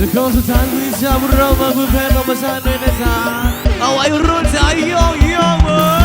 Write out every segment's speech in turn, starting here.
และคนสุดท้ายที่จะเรามาเพื่อแพ้ธรรมชาติด้วยนะจ๊ะเอาไว้รุ่นใจโยงโยงมือ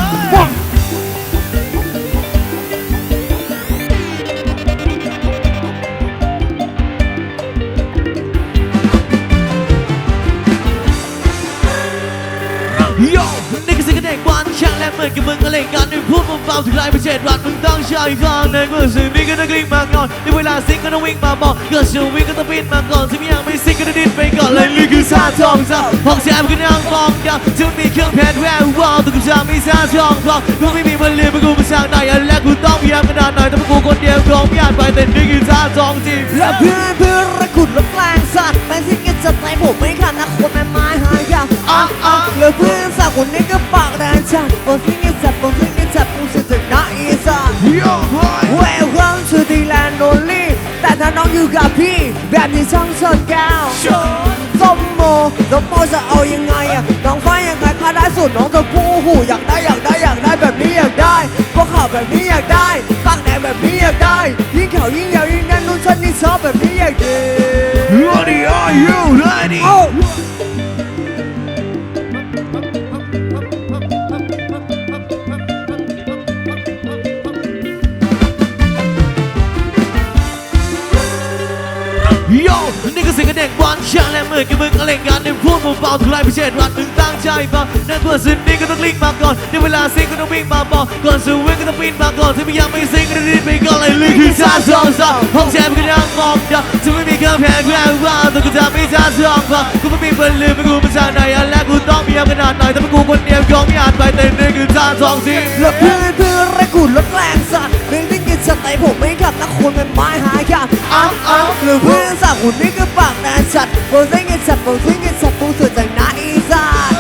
นี่คือสิ่งที่เด็กวันช่างและเหมือนกับมึงก็เล่นกันด้วยพูดเบาๆถึงไรไม่เจ็ดวันมึงต้องใช้ข้างในเมื่อสิ่งนี้ก็ต้องกลิ้งมาก่อนในเวลาสิ่งก็ต้องวิ่งมาบอกก็ชูวิ่งก็ต้องบินมาก่อนที่ไม่อยากไม่สิ่งก็ต้องดิ้นไปก่อนเลยนี่คือซาทองซาห้องแชร์ก็นั่งมองดาวจะมีเครื่องแพทย์แวววาวแต่กูจะมีซาทองทองกูไม่มีมันเรียนไปกูมาช่างไหนและกูต้องพยายามขนาดไหนแต่กูคนเดียวคงไม่อาจไปแต่นี่คือซาทองจริงและเพื่อนเพื่อนระกุดและแกล้งสัตว์เป็นที่กินจะตายผมไม่ขัดนะคนแม่ไม้หายากอะอะและเพื่อน สาวคนนี้ก็ปากแดงจัดผมที่กินจัดผมที่กินจัดผมสุดถึงหน้าอีสานโยเฮ้ย Welcome to the land only แต่ถ้าน้องอยู่กับพี่แบบนี้ช่างสดแก้วสมโมสมโมจะเอายังไงอะน้องฟ้ายังไงก็ได้สุดน้องจะพูหูอยากไและมือกับมึงอะไรกันในพูดเบาๆทุกไรพิเศษวันมึงตั้งใจฟังนั่นเพื่อสิ่งนี้ก็ต้องลิงมาก่อนในเวลาสิ่งก็ต้องวิ่งมาบอกก่อนสู่วิ่งก็ต้องบินมาก่อนที่ไม่ยังไม่สิ่งก็ต้องรีบไปก่อนเลยลิงคือชาสองสองห้องแชร์มันก็ยังมองดาวจะไม่มีครื่องแพงแรงว่าแต่กูจะไม่ชาสองฟังกูไม่มีเพื่อนลืมไม่กูมาจาไหนและกูต้องมีขนาดไหน่อยแต่กูคนเดียวคงไม่อาจไปแต่นี่คือชาสองสิ่งและเพื่อนเพื่อนระกุดรถแรง ไม่ขัดนะคนแม่ไม้หายากอ้าวอ้าวหรือเพื่อนสาวคนนี้ก็ปากแดงจัดผมที่กินจัดผมที่กินจัดผมสุดจากหน้าอีสาน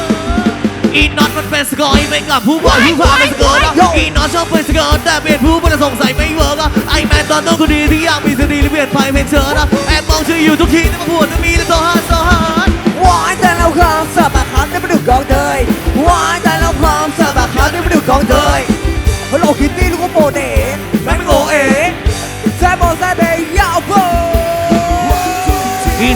อีน็อตมันเป็นสกอยไม่กับผู้บอยผู้พาเป็นสกอร์นะอีน็อตชอบเป็นสกอร์แต่เปลี่ยนผู้มันสงสัยไม่เวิร์กอะไอแมนตอนต้องคนดีที่อยากมีสติหรือเปลี่ยนไปเป็นเธอนะแอบมองเธออยู่ทุกทีแต่มาพูดจะมีแต่ตัวฮันตัวฮันวายแต่เราคำสาบาคำได้มาดูกองเตยวายแต่เราคำสาบาคำได้มาดูกองเตยฮัลโหลคิตตี้ลูกโปเดแ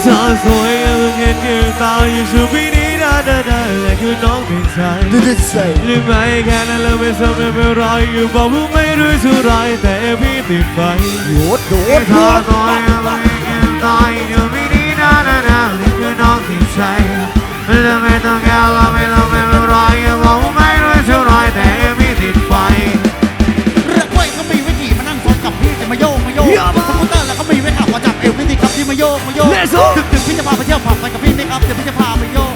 เธอสวยยังเห็นยืนตาอยู่ชูปีนี้ดาดาดาและคือน้องเป็นชายดูดิเซ่หรือไม่แค่นั้นเราไม่สมไม่เป็นไรอยู่บอกว่าไม่รู้สุดไรแต่พี่ติดไฟโยดโดอีดเธอสวยยังเห็นตาอยู่ปีนี้ดาดาดาและคือน้องเป็นชายหรือไม่ต้องแค่เราไม่เราไม่เป็นไรอยู่บอกว่าไม่รู้สุดไรแต่พี่ติดไฟเรือกล้วยก็มีวิธีมานั่งซ้อนกับพี่จะมาโยกมาโยกเยี่ยมสกูตเตอร์แล้วก็มีไว้ขับมาจับเอวพี่ติครับที่มาโยกมาโย สู้เดี๋ยวพี่จะพาไปเที่ยวผับไปกับพี่นะครับเดี๋ยวพี่จะพาไปโยว